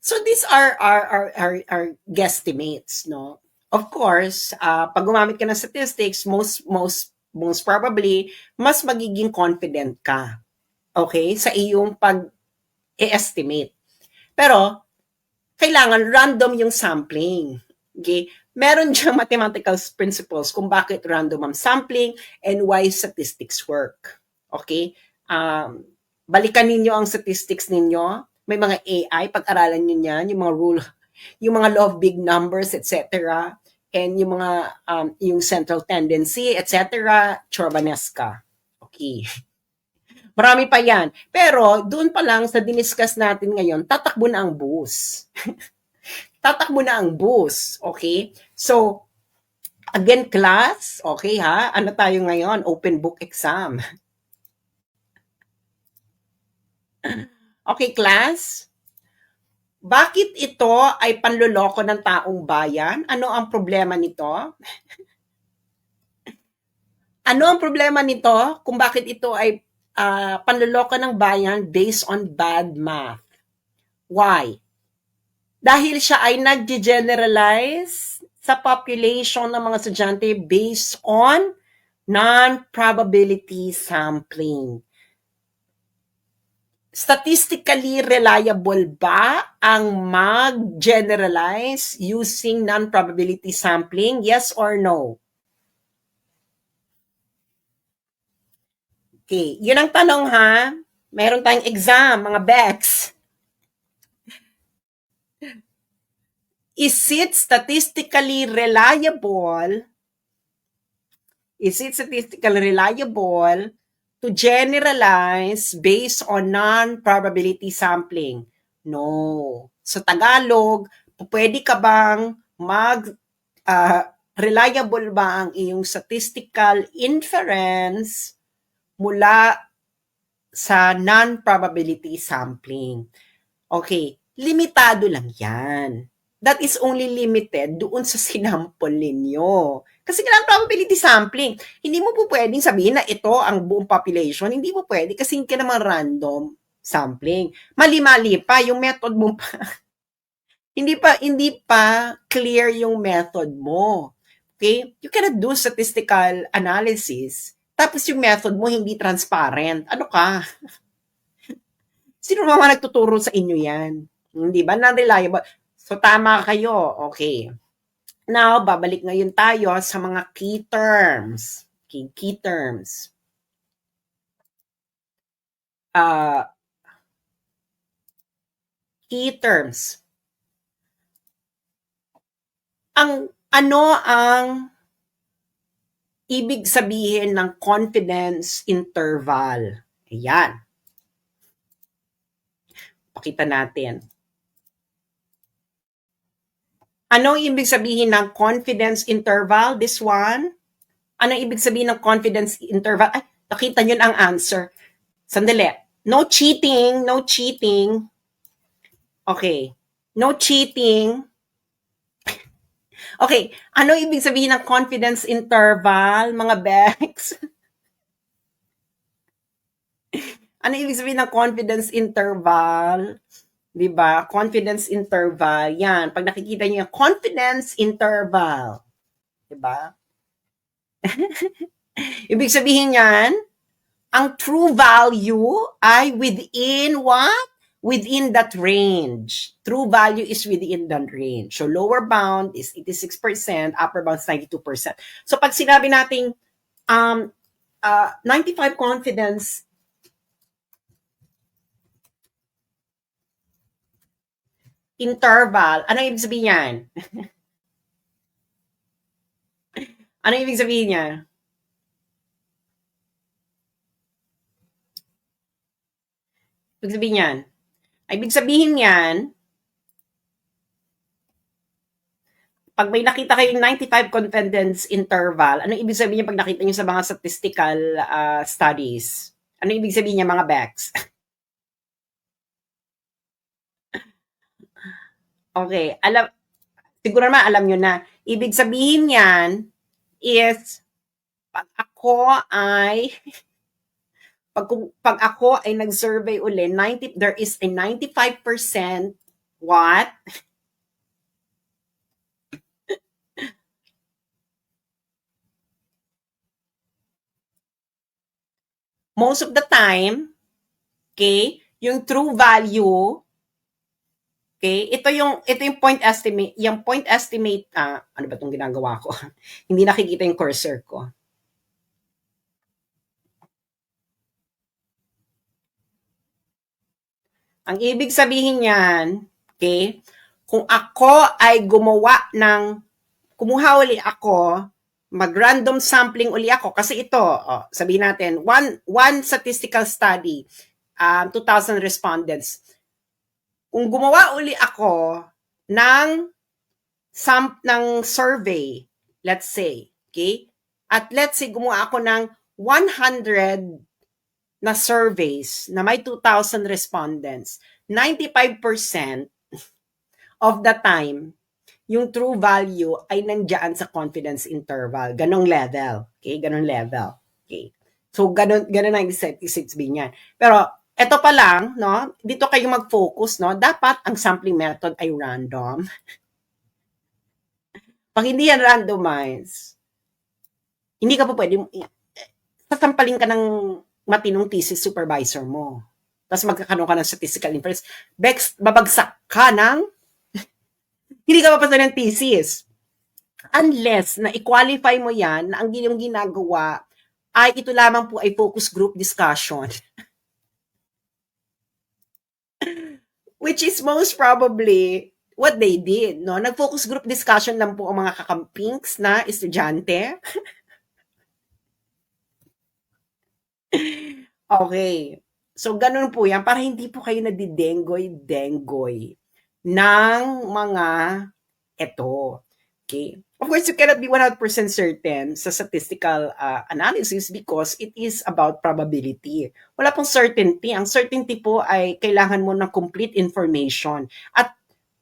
So these are our, our, our, our guesstimates, no? Of course, uh, pag gumamit ka ng statistics, most, most, most probably, mas magiging confident ka. Okay? Sa iyong pag-estimate. Pero, kailangan random yung sampling. Okay? Meron diyang mathematical principles kung bakit random ang sampling and why statistics work. Okay? Um, balikan ninyo ang statistics ninyo. May mga AI, pag-aralan nyo yan, yung mga rule, yung mga law of big numbers, etc. And yung mga, um, yung central tendency, etc. Chorbanesca. Okay. Marami pa yan. Pero, doon pa lang sa diniscuss natin ngayon, tatakbo na ang bus. tatakbo na ang bus. Okay? So, again, class, okay ha? Ano tayo ngayon? Open book exam. Okay, class? Bakit ito ay panloloko ng taong bayan? Ano ang problema nito? ano ang problema nito kung bakit ito ay uh, panloloko ng bayan based on bad math? Why? Dahil siya ay nag-generalize sa population ng mga estudyante based on non-probability sampling statistically reliable ba ang mag-generalize using non-probability sampling? Yes or no? Okay, yun ang tanong ha. Meron tayong exam, mga Bex. Is it statistically reliable? Is it statistically reliable to generalize based on non-probability sampling. No. Sa Tagalog, pwede ka bang mag uh, reliable ba ang iyong statistical inference mula sa non-probability sampling? Okay, limitado lang yan that is only limited doon sa sinample ninyo. Kasi kailangan probability sampling. Hindi mo po pwedeng sabihin na ito ang buong population. Hindi mo pwede kasi hindi ka naman random sampling. Mali-mali pa yung method mo pa. hindi pa hindi pa clear yung method mo. Okay? You cannot do statistical analysis tapos yung method mo hindi transparent. Ano ka? Sino naman nagtuturo sa inyo yan? Hindi ba? Non-reliable. So, tama kayo. Okay. Now, babalik ngayon tayo sa mga key terms. Okay, key terms. Uh, key terms. Ang ano ang ibig sabihin ng confidence interval? Ayan. Pakita natin. Anong ibig sabihin ng confidence interval? This one? Anong ibig sabihin ng confidence interval? Ay, nakita nyo ang answer. Sandali. No cheating, no cheating. Okay. No cheating. Okay, ano ibig sabihin ng confidence interval, mga Bex? ano ibig sabihin ng confidence interval? 'Di ba? Confidence interval. Yan, pag nakikita niyo yung confidence interval, 'di ba? Ibig sabihin niyan, ang true value ay within what? Within that range. True value is within that range. So lower bound is 86%, upper bound is 92%. So pag sinabi nating um, uh, 95 confidence interval. Ano ibig sabihin niyan? ano ibig sabihin niya? Ibig sabihin niyan? Ibig sabihin niyan, pag may nakita kayong 95 confidence interval, ano ibig sabihin niya pag nakita niyo sa mga statistical uh, studies? Ano ibig sabihin niya mga Bex? Okay, alam siguro naman alam niyo na. Ibig sabihin niyan is pag ako ay pag, pag ako ay nag-survey uli, 90, there is a 95% What? Most of the time, okay, yung true value, okay, ito yung ito yung point estimate, yung point estimate, ah, ano ba tong ginagawa ko? Hindi nakikita yung cursor ko. Ang ibig sabihin niyan, okay, kung ako ay gumawa ng, kumuha uli ako, mag-random sampling uli ako, kasi ito, oh, sabihin natin, one, one statistical study, um, 2,000 respondents. Kung gumawa uli ako ng, sam, ng survey, let's say, okay, at let's say gumawa ako ng 100 na surveys na may 2,000 respondents, 95% of the time, yung true value ay nandiyan sa confidence interval. Ganong level. Okay? Ganon level. Okay? So, ganon, ganon ang isip, isip niyan. Pero, eto pa lang, no? Dito kayo mag-focus, no? Dapat ang sampling method ay random. Pag hindi yan randomized, hindi ka pa pwede, sasampalin ka ng matinong thesis supervisor mo. Tapos magkakaroon ka ng statistical inference. Bex, babagsak ka ng hindi ka mapasa ng thesis. Unless na i-qualify mo yan na ang yung ginagawa ay ito lamang po ay focus group discussion. Which is most probably what they did. No? Nag-focus group discussion lang po ang mga kakampings na estudyante. Okay. So, ganun po yan. Para hindi po kayo nadidengoy-dengoy ng mga eto. Okay? Of course, you cannot be 100% certain sa statistical uh, analysis because it is about probability. Wala pong certainty. Ang certainty po ay kailangan mo ng complete information. At,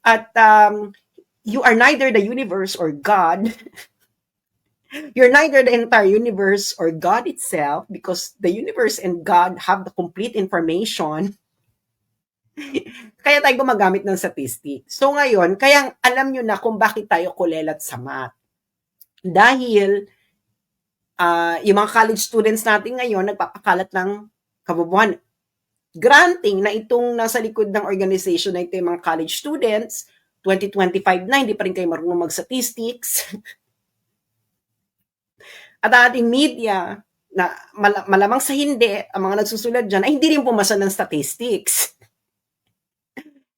at um, you are neither the universe or God You're neither the entire universe or God itself because the universe and God have the complete information. kaya tayo gumagamit ng statistics. So ngayon, kaya alam nyo na kung bakit tayo kulelat sa math. Dahil uh, yung mga college students natin ngayon nagpapakalat ng kabubuhan. Granting na itong nasa likod ng organization na ito yung mga college students, 2025 na, hindi pa rin kayo marunong mag-statistics. At ating media, na mal- malamang sa hindi, ang mga nagsusulat dyan, ay hindi rin pumasa ng statistics.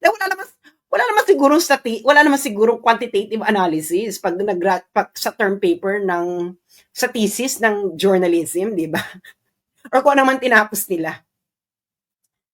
Na wala naman, wala naman siguro stati wala naman siguro quantitative analysis pag nag pag sa term paper ng sa thesis ng journalism, di ba? Or kung ano man tinapos nila.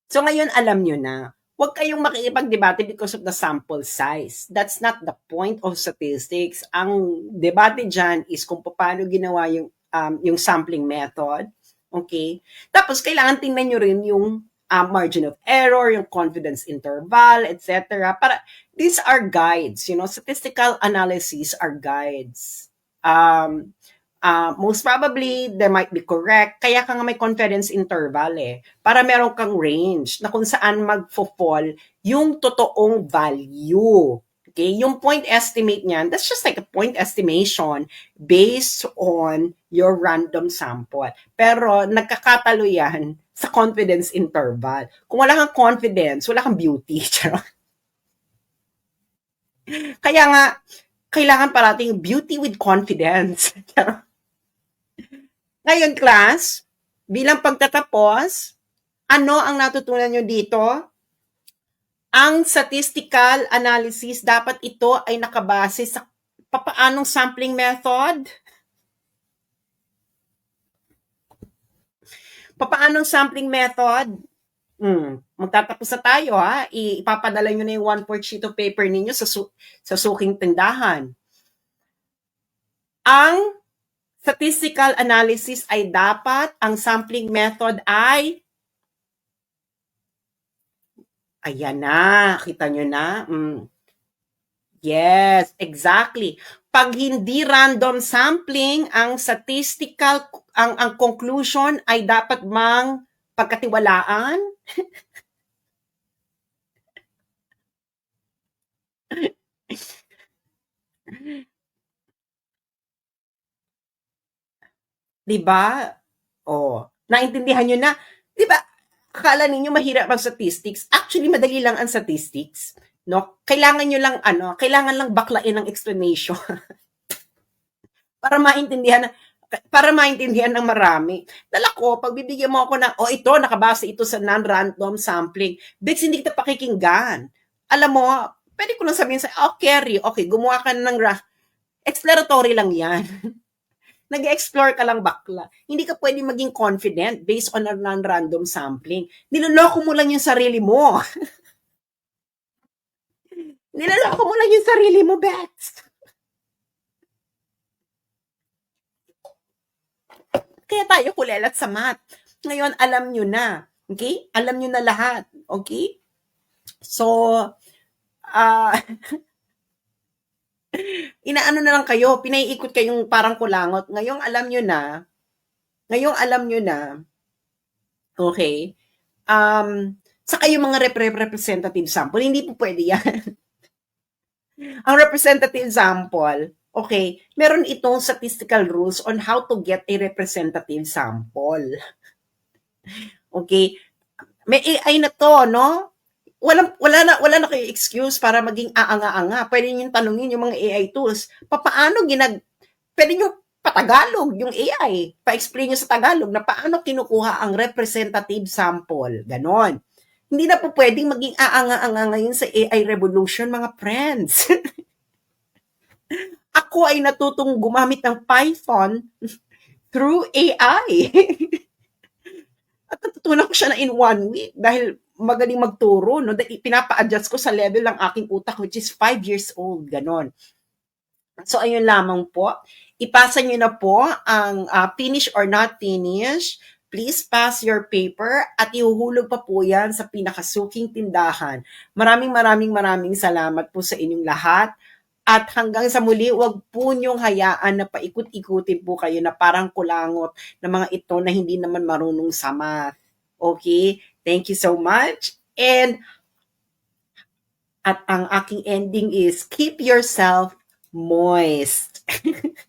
So ngayon alam nyo na, huwag kayong makikipag-debate because of the sample size. That's not the point of statistics. Ang debate dyan is kung paano ginawa yung, um, yung sampling method. Okay? Tapos, kailangan tingnan nyo rin yung uh, margin of error, yung confidence interval, etc. Para, these are guides, you know, statistical analysis are guides. Um, uh, most probably, they might be correct. Kaya ka nga may confidence interval eh. Para meron kang range na kung saan mag-fall yung totoong value. Okay? Yung point estimate niyan, that's just like a point estimation based on your random sample. Pero nagkakatalo yan sa confidence interval. Kung wala kang confidence, wala kang beauty. Kaya nga, kailangan parating beauty with confidence. Ngayon, class, bilang pagtatapos, ano ang natutunan nyo dito? Ang statistical analysis, dapat ito ay nakabase sa papaanong sampling method? Papaanong sampling method? Hmm, magtatapos na tayo ha. Ipapadala nyo na yung one-fourth sheet of paper ninyo sa, su- sa suking tindahan. Ang statistical analysis ay dapat ang sampling method ay Ayan na, kita nyo na. Mm. Yes, exactly. Pag hindi random sampling, ang statistical, ang, ang conclusion ay dapat mang pagkatiwalaan. 'Di ba? Oh, naintindihan niyo na 'di ba, akala ninyo mahirap ang statistics, actually madali lang ang statistics, 'no? Kailangan niyo lang ano, kailangan lang baklain ng explanation. Para maintindihan na para maintindihan ng marami. Dahil ako, pag bibigyan mo ako ng, "Oh, ito nakabase ito sa non-random sampling." Bex, hindi kita pakikinggan. Alam mo, puwede ko lang sabihin sa'yo, "Oh, Kerry, okey gumawa ka ng ra" exploratory lang 'yan. Nag-e-explore ka lang bakla. Hindi ka puwedeng maging confident based on a non-random sampling. Niloloko mo lang yung sarili mo. Niloloko mo lang yung sarili mo, Bex. Kaya tayo kulelat sa math. Ngayon alam niyo na, okey? Alam niyo na lahat, okey? So, ah inaano na lang kayo, pinaiikot kayong parang kulangot. Ngayong alam niyo na ngayong alam niyo na, okey, um, saka yung mga repre representative sample, hindi po puwede 'yan. Ang representative sample, okey, meron itong statistical rules on how to get a representative sample. Okey, may AI na 'to 'no? Walang wala na wala na kayong excuse para maging aanga-anga. Puwede niyong tanungin yung mga AI tools, papaano ginag puwede niyong pa-Tagalog yung AI, pa-explain niyo sa Tagalog na paano kinukuha ang representative sample, gano'n. Hindi na po puwedeng maging aanga-anga ngayon sa AI revolution mga friends. Ako ay natutong gumamit ng Python through AI. At natutunan ko siya na in 1 week dahil magaling magturo 'no, pinapa-adjust ko sa level ng aking utak which is 5 years old, gano'n. So ayun lamang po, ipasa niyo na po ang, ah, finish or not finish. Please pass your paper at ihuhulog pa po 'yan sa pinakasuking tindahan. Maraming, maraming, maraming salamat po sa inyong lahat at hanggang sa muli, huwag po niyong hayaan na paikot-ikutin po kayo na parang kulangot ng mga ito na hindi naman marunong sa math, okey? Thank you so much and at ang aking ending is, keep yourself moist.